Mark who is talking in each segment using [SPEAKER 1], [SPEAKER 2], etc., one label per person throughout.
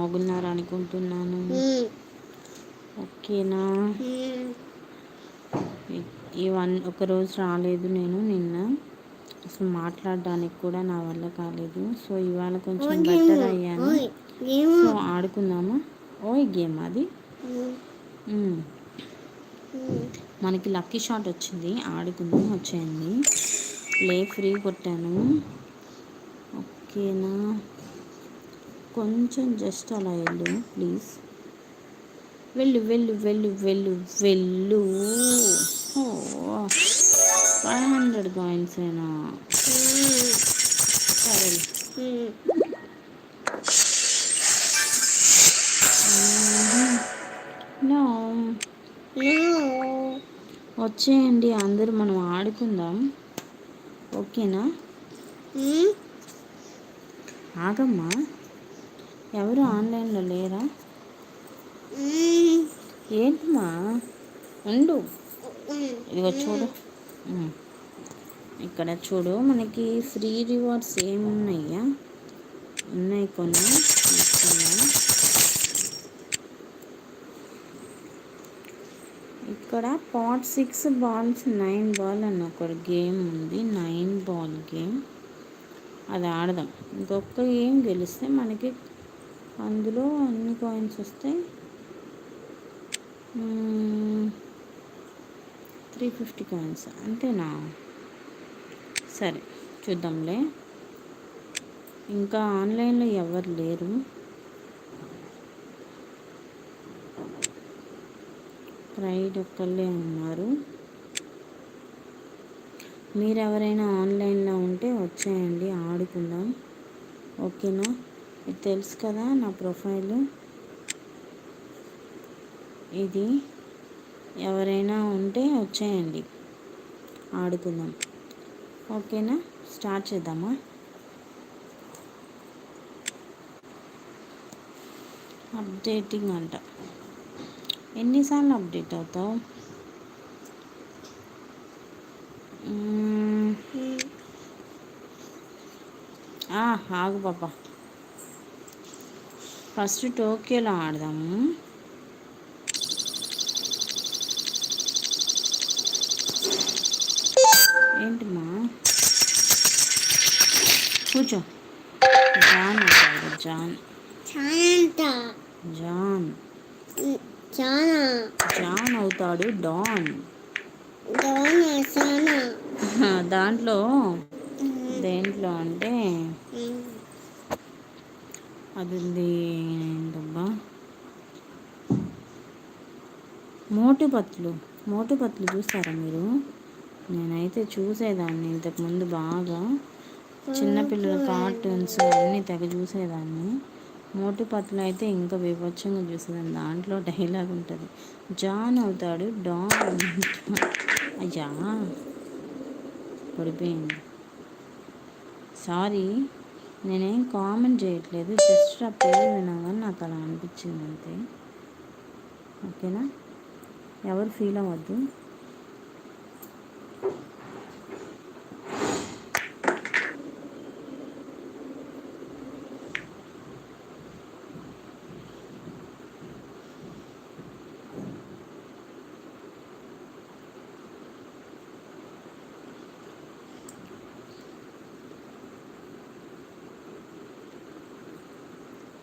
[SPEAKER 1] బాగున్నారు అనుకుంటున్నాను ఓకేనా? ఈ వన్ ఒకరోజు రాలేదు నేను నిన్న. అసలు మాట్లాడడానికి కూడా నా వల్ల కాలేదు. సో ఇవాళ కొంచెం బెటర్ అయ్యాను. సో ఆడుకుందామా? ఓ గేమ్ అది. మనకి లక్కీ షాట్ వచ్చింది. ఆడుకుందాం వచ్చేయండి. ప్లే ఫ్రీ కొట్టాను. ఓకేనా? కొంచెం జస్ట్ అలా వెళ్ళు ప్లీజ్ వెళ్ళు వెళ్ళు వెళ్ళు వెళ్ళు వెళ్ళు. ఫైవ్ హండ్రెడ్ కాయిన్స్ అయినా సరే. నో. వచ్చేయండి అందరూ మనం ఆడుకుందాం. ఓకేనా? ఆగమ్మా. ఎవరు ఆన్లైన్లో లేరా? ఏంటమ్మా ఉండు. ఇదిగో చూడు. ఇక్కడ చూడు మనకి ఫ్రీ రివార్డ్స్ ఏమున్నాయా ఉన్నాయి కొన్ని. ఇక్కడ pot six balls nine ball అని ఒక గేమ్ ఉంది. Nine ball game. అది ఆడదాం. ఇంకొక గేమ్ గెలిస్తే మనకి అందులో అన్ని కాయిన్స్ వస్తాయి. Three fifty coins. అంతేనా? సరే చూద్దాంలే. ఇంకా ఆన్లైన్లో ఎవరు లేరు? ప్రైడ్ ఒక్కళ్ళే ఉన్నారు. మీరు ఎవరైనా ఆన్లైన్లో ఉంటే వచ్చేయండి ఆడుకుందాం. ఓకేనా? ఇది తెలుసు కదా నా ప్రొఫైల్. ఇది ఎవరైనా ఉంటే వచ్చేయండి. ఆడుకుందాం. ఓకేనా? స్టార్ట్ చేద్దామా? అప్డేటింగ్ అంట. ఎన్నిసార్లు అప్డేట్ అవుతావు? ఆగు పాప. ఫస్ట్ టోక్యోలో ఆడదాము ఏంటమ్మా కూర్చో. John John. జాన్. జాన్. అవుతాడు డాన్. దాంట్లో దేంట్లో అంటే అది ఏంటబ్బా మోటు పత్తులు మోటు పత్తులు చూస్తారా మీరు? నేనైతే చూసేదాన్ని ఇంతకుముందు బాగా. చిన్నపిల్లల కార్టూన్స్ అన్నీ తెగ చూసేదాన్ని. మోటు పత్తులు అయితే ఇంకా వివచ్చంగా చూసేదాన్ని. దాంట్లో డైలాగ్ ఉంటుంది. జాన్ అవుతాడు డాన్ అయ్యా! పడిపోయింది. సారీ. నేనేం కామెంట్ చేయట్లేదు జస్ట్ ఆ పేరు వినగానే నాకు అలా అనిపించింది అంతే ఓకేనా? ఎవరు ఫీల్ అవ్వద్దు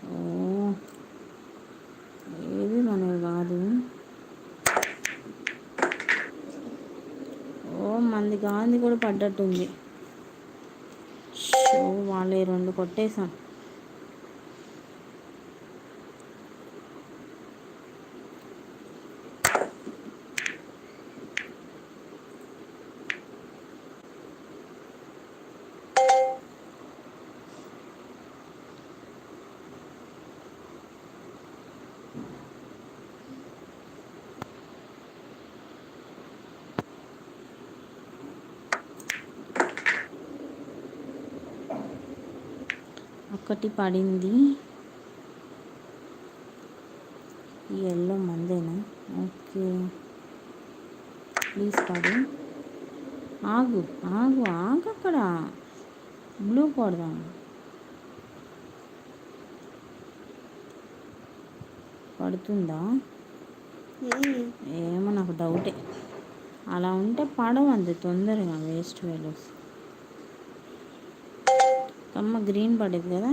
[SPEAKER 1] ఓ ఏది మనవి కాదు ఓ మంది గాంధీ కూడా పడ్డట్టుంది. షో వాళ్ళే రెండు కొట్టేశాం ఒకటి పడింది. ఈ ఎల్లో మందేనా? ఓకే. ప్లీజ్ పడు. ఆగు ఆగు ఆగు అక్కడ. బ్లూ కొడదాం. పడుతుందా. ఏమో నాకు డౌటే. అలా ఉంటే పడవంది తొందరగా వేస్ట్ వేలోస్ అమ్మ గ్రీన్ పడేది కదా.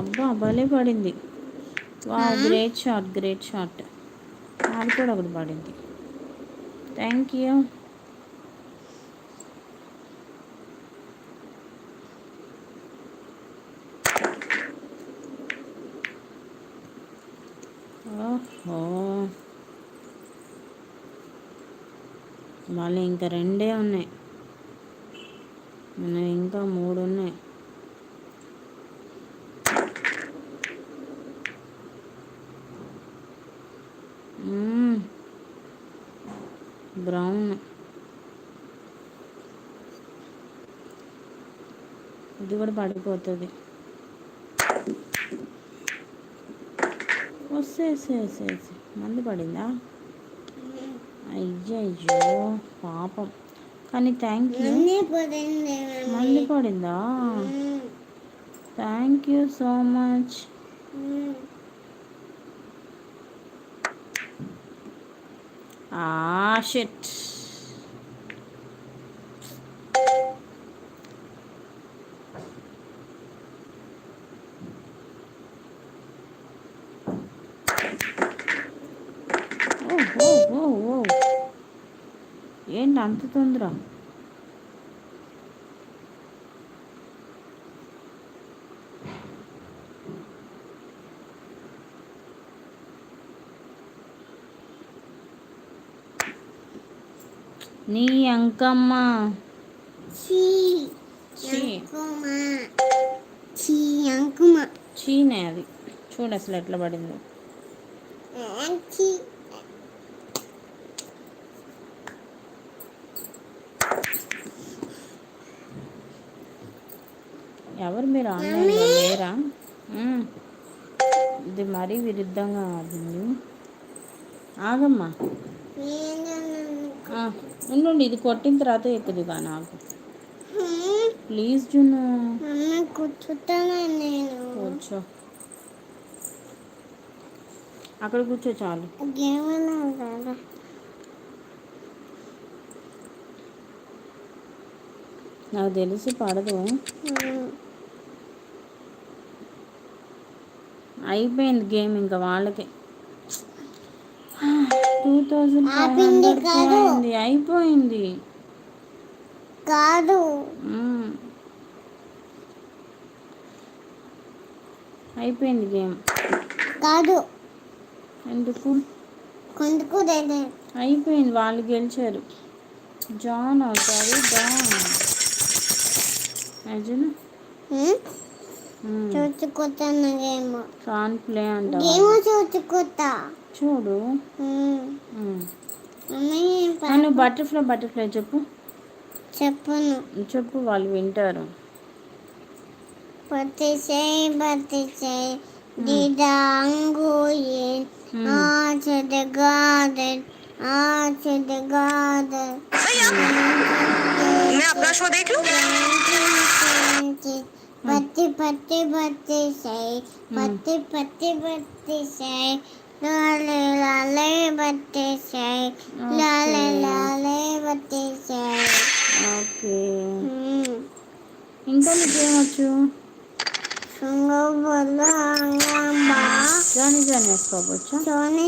[SPEAKER 1] అబ్బా భలే పడింది. వా గ్రేట్ షాట్ గ్రేట్ షాట్. అది కూడా ఒకటి పడింది. థ్యాంక్ యూ ఓహో మళ్ళీ ఇంకా రెండే ఉన్నాయి. మన ఇంకా మూడు ఉన్నాయి. బ్రౌన్. ఇది కూడా పడిపోతుంది. వస్తే వస్తే మంది పడిందా? అయ్యో అయ్యో పాపం. కానీ థ్యాంక్ యూ మళ్ళీ పడిందా. Thank you so
[SPEAKER 2] much.
[SPEAKER 1] ఆ షిట్ ఓ ఓ ఓ ఓ ఏంటి అంత తొందర. నీ అంకమ్మ. చీనే అది. చూడు అసలు ఎట్లా పడిందో. ఎవరు? మీరు ఆన్లైన్లో లేరా. ఇది మరీ విరుద్ధంగా ఆడింది. ఆగమ్మా. ఆ, ఉండండి ఇది కొట్టిన తర్వాత ఎక్కుదిగా నాకు. ప్లీజ్
[SPEAKER 2] నేను?
[SPEAKER 1] కూర్చో. అక్కడ కూర్చో చాలు. నాకు తెలిసి పడదు. అయిపోయింది గేమ్ ఇంకా వాళ్ళకి. టూ థౌజండ్ ఫైవ్
[SPEAKER 2] ఆపింది
[SPEAKER 1] హండ్రెడ్
[SPEAKER 2] కాదు.
[SPEAKER 1] పోయింది అయిపోయింది.
[SPEAKER 2] కాదు.
[SPEAKER 1] అయిపోయింది గేమ్.
[SPEAKER 2] కాదు.
[SPEAKER 1] ఎందుకు?
[SPEAKER 2] లేదు
[SPEAKER 1] అయిపోయింది వాళ్ళు గెలిచారు. జాన్ అవుతారు John. Arjun.
[SPEAKER 2] చూచుకుంటాను game
[SPEAKER 1] can play అంటావా
[SPEAKER 2] గేమ్ చూచుకుంటా
[SPEAKER 1] చూడు
[SPEAKER 2] ఉమ్.
[SPEAKER 1] మ్మ్.
[SPEAKER 2] మమ్మీ
[SPEAKER 1] ఆ, నువ్వు బటర్ఫ్లై బటర్ఫ్లై చెప్పు
[SPEAKER 2] చెప్పను
[SPEAKER 1] చెప్పు వాళ్ళు వింటారు
[SPEAKER 2] పట్టిసేయి పట్టిసేయి దిదాంగుయే
[SPEAKER 1] Hmm.
[SPEAKER 2] Ah, to the garden. Ah, to the garden.
[SPEAKER 3] मैं अपना शो देख लूं
[SPEAKER 2] పత్తి పత్తి పత్తి సై పత్తి పత్తి పత్తి సై లాలే లాలే పత్తి సై లాలే లాలే పత్తి సై
[SPEAKER 1] ఓకే. ఇంకా నీకేమొచ్చు జోని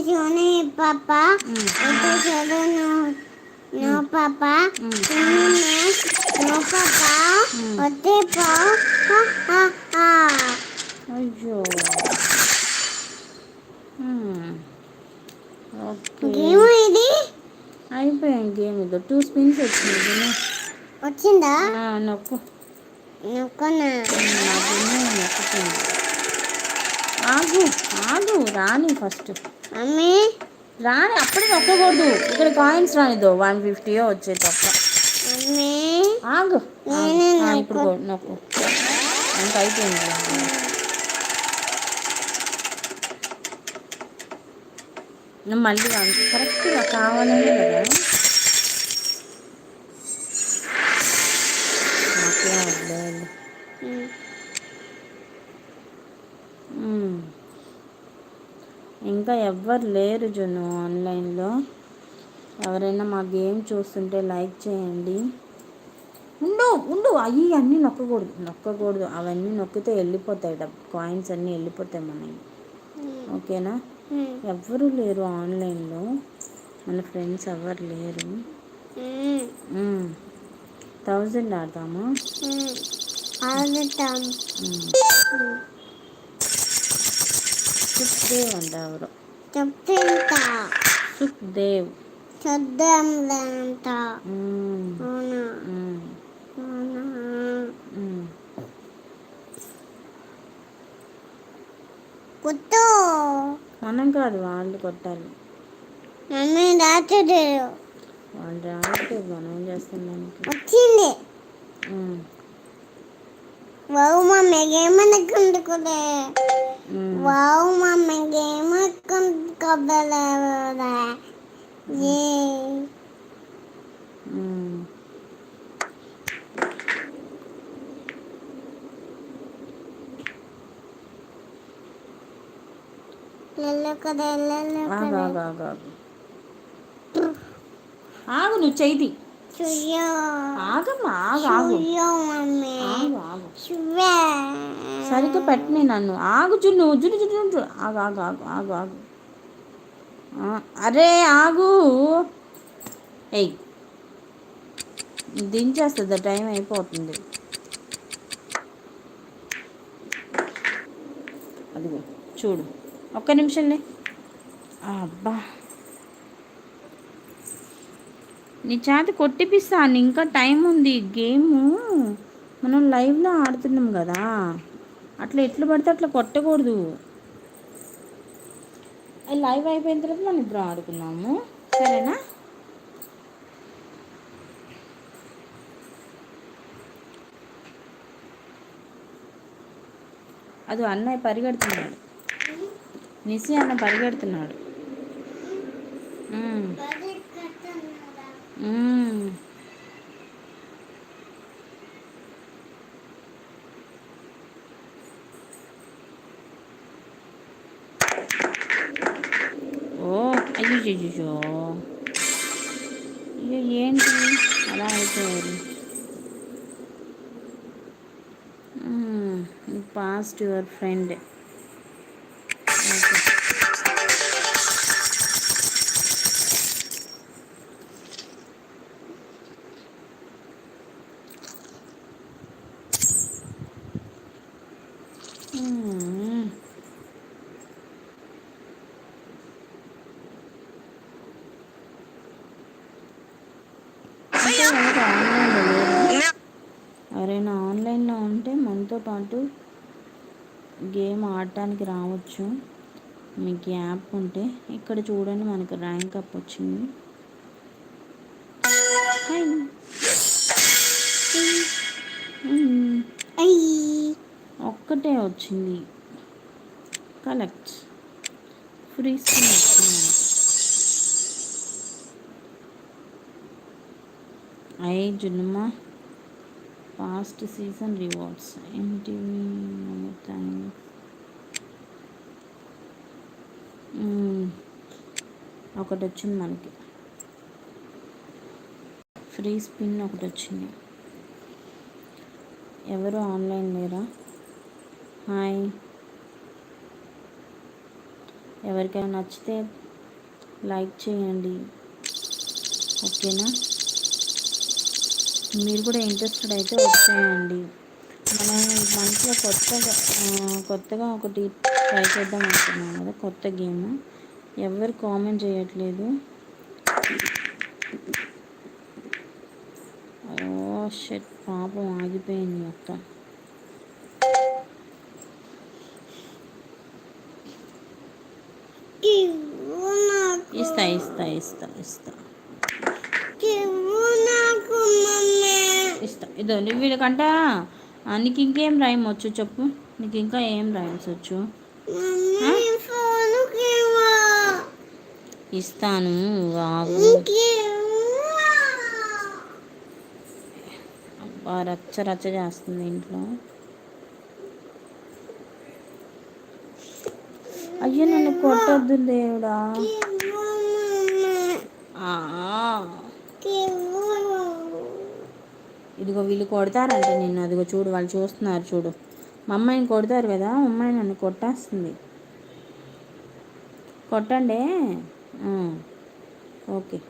[SPEAKER 2] చదువు నువ్వు పాప.
[SPEAKER 1] అయ్యో
[SPEAKER 2] గేమ్ ఇది
[SPEAKER 1] అయిపోయింది గేమ్ ఇది టూ స్పిన్స్ వచ్చింది.
[SPEAKER 2] వచ్చిందా
[SPEAKER 1] నొక్కు.
[SPEAKER 2] నొక్కనా?
[SPEAKER 1] నొక్కుతుంది ఆగు ఆగు రాని ఫస్ట్
[SPEAKER 2] మమ్మీ?
[SPEAKER 1] రాని అప్పుడే నొక్కకూడదు. ఇక్కడ కాయిన్స్ రానిదో వన్ ఫిఫ్టీయో వచ్చే తప్ప
[SPEAKER 2] మమ్మీ
[SPEAKER 1] ఆగు. ఇప్పుడు
[SPEAKER 2] నొక్కు.
[SPEAKER 1] ఇంకా అయిపోయింది మళ్ళీ కరెక్ట్గా కావాలనే కదా. ఇంకా ఎవ్వరు లేరు జున్ను ఆన్లైన్లో. ఎవరైనా మా గేమ్ చూస్తుంటే లైక్ చేయండి. ఉండు ఉండు. అవి అన్నీ నొక్కకూడదు. నొక్కకూడదు. అవన్నీ నొక్కితే వెళ్ళిపోతాయి. డబ్బు కాయిన్స్ అన్నీ వెళ్ళిపోతాయి మనకి. ఓకేనా?
[SPEAKER 2] ఉమ్.
[SPEAKER 1] ఎవ్వరు లేరు ఆన్లైన్లో. మన ఫ్రెండ్స్ ఎవరు లేరు.
[SPEAKER 2] ఉమ్.
[SPEAKER 1] థౌజండ్ ఆడదామా.
[SPEAKER 2] ఆడుతాం.
[SPEAKER 1] సుఖ్దేవ్ అంట ఎవరు. సుఖ్దేవ్.
[SPEAKER 2] చూద్దాం లేంట
[SPEAKER 1] మ్మ్.
[SPEAKER 2] అవునా. కుట్టు.
[SPEAKER 1] మనం కాదు వాళ్ళు కొట్టాలి.
[SPEAKER 2] మమ్మీ రాత్రి
[SPEAKER 1] వాళ్ళు రావట్లేదు మనం ఏం చేస్తాం దానికి
[SPEAKER 2] వచ్చింది. వావ్ మమ్మీ ఏమనుకుంటుకోలే
[SPEAKER 1] మ్మ్.
[SPEAKER 2] వావ్ మమ్మీ ఏమనుకుంటుకోలేదా
[SPEAKER 1] ఆగు నువ్వు
[SPEAKER 2] చూయో
[SPEAKER 1] ఆగమ్మా ఆగు సరిగ్గా పెట్టని నన్ను. ఆగు జున్ను జున్ను జున్ను. ఆగు ఆగు ఆగు ఆగు ఆగు. అరే ఆగు. ఎయ్ దించేస్తుంది టైం అయిపోతుంది. అదిగో చూడు. ఒక్క నిమిషంలే అబ్బా. నీ చేత కొట్టిపిస్తాను ఇంకా టైం ఉంది గేము. మనం లైవ్లో ఆడుతున్నాం కదా. అట్లా ఎట్లు పడితే అట్లా కొట్టకూడదు. లైవ్ అయిపోయిన తర్వాత మనం ఇద్దరం ఆడుకున్నాము సరేనా? అది అన్నయ్య పరిగెడుతున్నాడు. నిసి అన్న పరిగెడుతున్నాడు. అయ్యో అయ్యో అయ్యో ఏంటి అలా అయిపోయారు పాస్ట్ యువర్ ఫ్రెండ్ ఓకే మ్మ్. ఇంకా ఎవరు ఆన్లైన్లో లేరు ఎవరైనా ఆన్లైన్లో మనతో పాటు గేమ్ ఆడటానికి రావచ్చు. మీకు యాప్ ఉంటే ఇక్కడ చూడండి మనకు ర్యాంక్ అప్ వచ్చింది. ఒక్కటే వచ్చింది. కలెక్ట్. ఫ్రీ స్కిన్ వచ్చింది మనకి. అయ్యి జున్నుమా. Last season rewards. ఏంటివి థ్యాంక్స్ ఒకటి వచ్చింది మనకి. ఫ్రీ స్పిన్ ఒకటి వచ్చింది. ఎవరు ఆన్లైన్ లేరా? హాయ్. ఎవరికైనా నచ్చితే లైక్ చేయండి. ఓకేనా? మీరు కూడా ఇంట్రెస్టెడ్ అయితే వచ్చేయండి. మనం మంత్లో కొత్తగా కొత్తగా ఒకటి ట్రై చేద్దాం అనుకున్నాం కదా కొత్త గేమ్. ఎవరు కామెంట్ చేయట్లేదు. ఓ షెట్ పాపం ఆగిపోయింది మొత్తం
[SPEAKER 2] నాకు.
[SPEAKER 1] ఇస్తా ఇస్తా ఇస్తా ఇస్తా
[SPEAKER 2] ఇవ్వు నాకు మమ్మీ
[SPEAKER 1] ఇస్తా ఇదో వీళ్ళకంట నీకు ఇంకేం రైమ్ వచ్చు చెప్పు. నీకు ఇంకా ఏం వచ్చు?
[SPEAKER 2] ఇవ్వు
[SPEAKER 1] ఇస్తాను అబ్బా రచ్చ రచ్చ చేస్తుంది ఇంట్లో. అయ్యో నన్ను కొట్టొద్దు దేవుడా. ఆ, ఇదిగో వీళ్ళు కొడతారంట నిన్ను. అదిగో చూడు వాళ్ళు చూస్తున్నారు చూడు. మా అమ్మాయిని కొడతారు కదా అమ్మాయి నన్ను కొట్టేస్తుంది. కొట్టండి. ఓకే.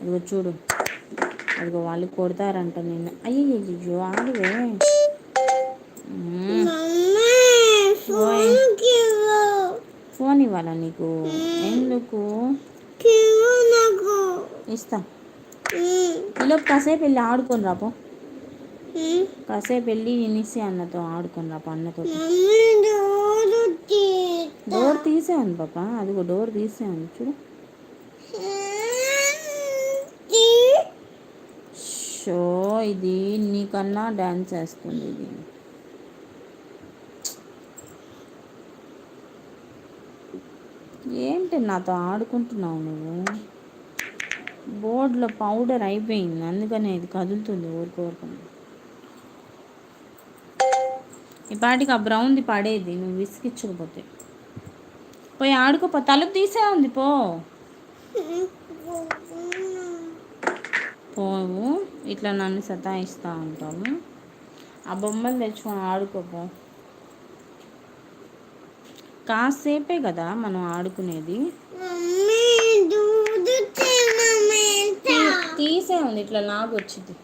[SPEAKER 1] అదిగో చూడు. అదిగో వాళ్ళు కొడతారంట నిన్ను. అయ్యో ఆడివే. ఫోన్ ఇవ్వాలా నీకు? ఎందుకు? ఇస్తా. ఈలోపు కాసేపు వెళ్ళి ఆడుకొని రాపో. కాసేపు వెళ్ళి ఇనిసి అన్నతో ఆడుకొని రాపో అన్నతో. డోర్ తీసేయండి పాప అదిగో డోర్ తీసేయండి చూడు. షో ఇది నీకన్నా డ్యాన్స్ వేస్తుంది ఇది. ఏంటి నాతో ఆడుకుంటున్నావు నువ్వు? బోర్డులో పౌడర్ అయిపోయింది. అందుకనే ఇది కదులుతుంది ఊరుకోరుకుని ఈ పాటికి ఆ బ్రౌన్ది పడేది. నువ్వు విసిగించకపోతే. పోయి ఆడుకోపో తలుపు తీసే ఉంది పో. పోవు. ఇట్లా నన్ను సతాయిస్తూ ఉంటాము ఆ బొమ్మలు తెచ్చుకొని ఆడుకోపో కాసేపే కదా మనం ఆడుకునేది. తీసే ఉంది ఇట్లా నాకు వచ్చింది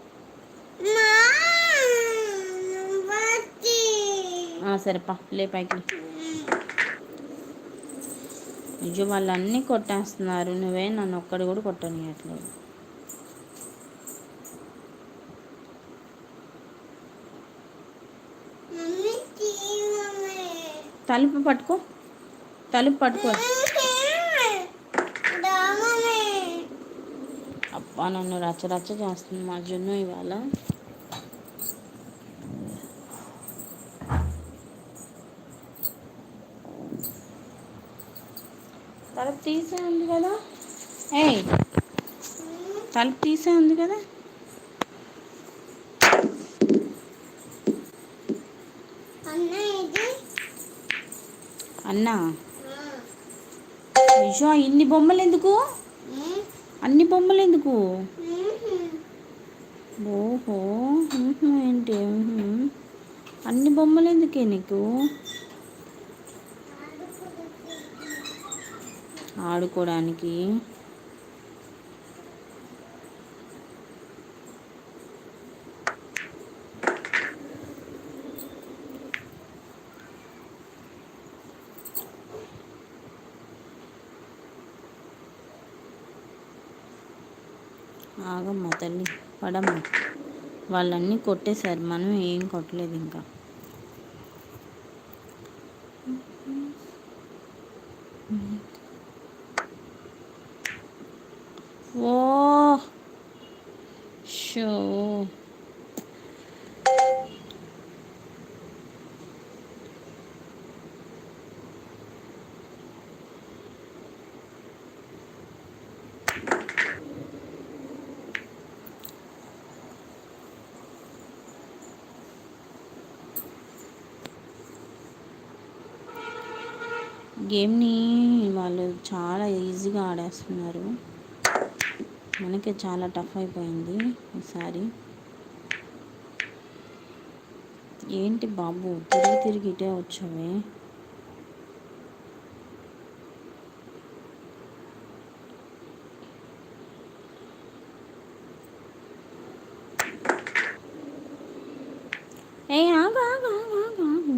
[SPEAKER 1] ఆ, సరేపా లే పైకి నిజం వాళ్ళు అన్నీ కొట్టేస్తున్నారు. నువ్వే నన్ను ఒక్కడు కూడా కొట్టనియట్లేదు. తలుపు పట్టుకో. తలుపు పట్టుకో. అబ్బా నన్ను రచ్చ రచ్చ చేస్తుంది మా జున్ను ఇవాళ. తలుపు తీసే ఉంది కదా? ఏయ్ తలుపు తీసే ఉంది కదా? అన్నా అయ్యో ఇన్ని బొమ్మలు ఎందుకు? అన్ని బొమ్మలు ఎందుకు? ఓహో ఏంటి. అన్ని బొమ్మలు ఎందుకే నీకు? ఆడుకోవడానికి ఆగమ్మా తల్లి పడమ్మ. వాళ్ళన్నీ కొట్టేశారు. మనం ఏం కొట్టలేదు ఇంకా. ఓ షో. గేమ్ని వాళ్ళు చాలా ఈజీగా ఆడేస్తున్నారు. మనకే చాలా టఫ్ అయిపోయింది ఈసారి. ఏంటి బాబు తిరిగి తిరిగి ఇటే వచ్చావే? ఏ ఆగా ఆగా ఆగు ఆగు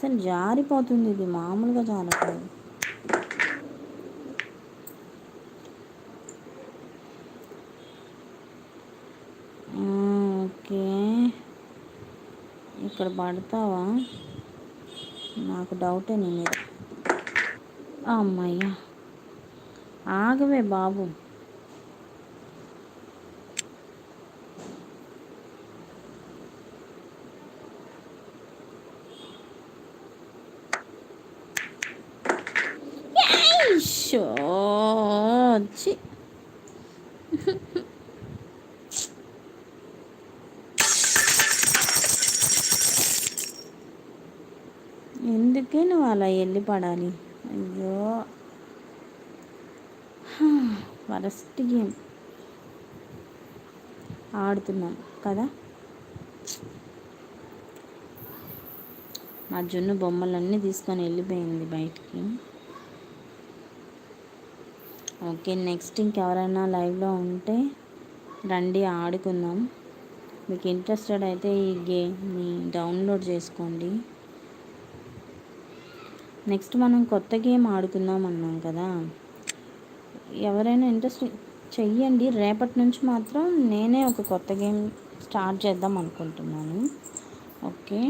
[SPEAKER 1] అసలు జారిపోతుంది ఇది మామూలుగా జారట్లేదు. ఆ, ఓకే. ఇక్కడ పడతావా? నాకు డౌటే నీ మీద. అమ్మయ్యా. ఆగవే బాబు. షో ఎందుకే నువ్వు అలా వెళ్ళి పడాలి? అయ్యో. Worst game. ఆడుతున్నాం కదా? మా జున్ను బొమ్మలన్నీ తీసుకొని వెళ్ళిపోయింది బయటికి. ఓకే నెక్స్ట్ ఇంకెవరైనా లైవ్లో ఉంటే రండి ఆడుకుందాం. మీకు ఇంట్రెస్టెడ్ అయితే ఈ గేమ్ని డౌన్లోడ్ చేసుకోండి. నెక్స్ట్ మనం కొత్త గేమ్ ఆడుకుందాం అన్నాం కదా. ఎవరైనా ఇంట్రెస్ట్ చెయ్యండి. రేపటి నుంచి మాత్రం నేనే ఒక కొత్త గేమ్ స్టార్ట్ చేద్దాం అనుకుంటున్నాను. ఓకే.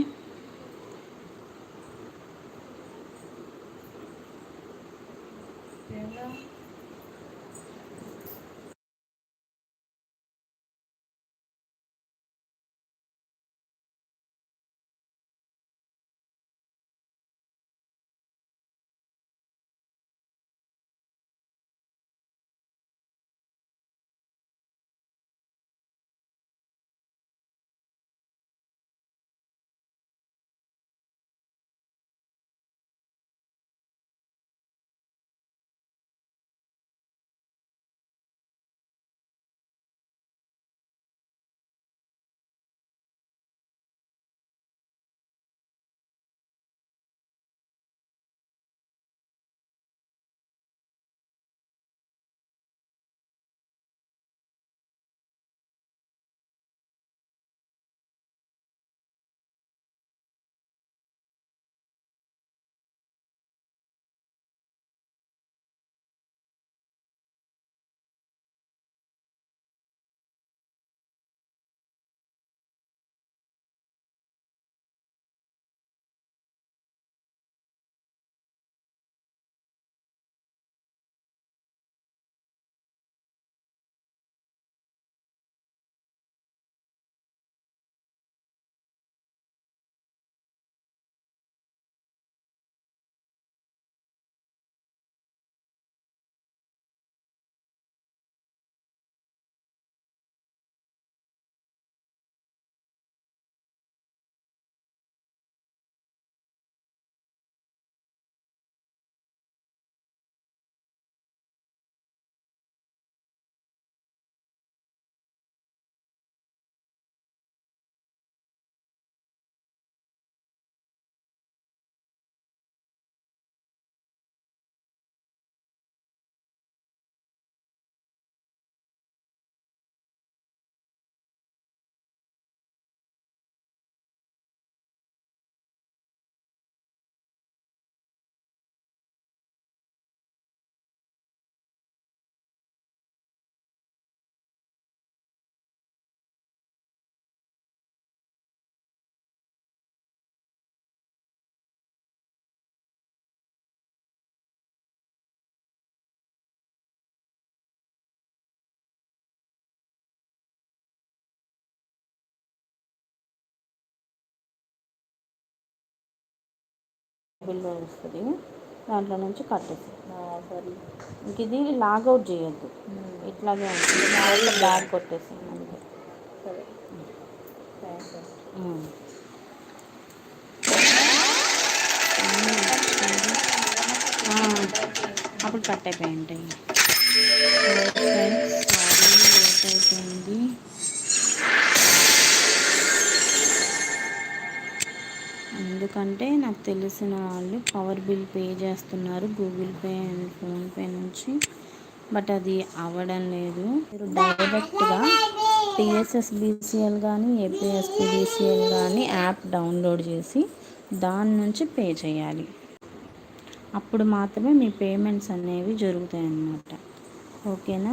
[SPEAKER 1] బిల్లో వస్తుంది. దాంట్లో నుంచి కట్టేసి
[SPEAKER 3] సరే.
[SPEAKER 1] ఇంక ఇది లాగౌట్ చేయొద్దు. ఇట్లాగే ఉంటుంది. బ్యాగ్ కొట్టేసి అంతే.
[SPEAKER 3] సరే.
[SPEAKER 1] అప్పుడు కట్ అయిపోయి ఉంటాయి ఫ్రెండ్స్ సారీ లేట్ అయిపోయింది. ఎందుకంటే నాకు తెలిసిన వాళ్ళు పవర్ బిల్ పే చేస్తున్నారు గూగుల్ పే అండ్ ఫోన్పే నుంచి. బట్ అది అవ్వడం లేదు. మీరు డైరెక్ట్గా టీఎస్ఎస్బిసిఎల్ కానీ ఏపీఎస్పిడిసిఎల్ కానీ యాప్ డౌన్లోడ్ చేసి దాని నుంచి పే చేయాలి. అప్పుడు మాత్రమే మీ పేమెంట్స్ అనేవి జరుగుతాయి అన్నమాట ఓకేనా?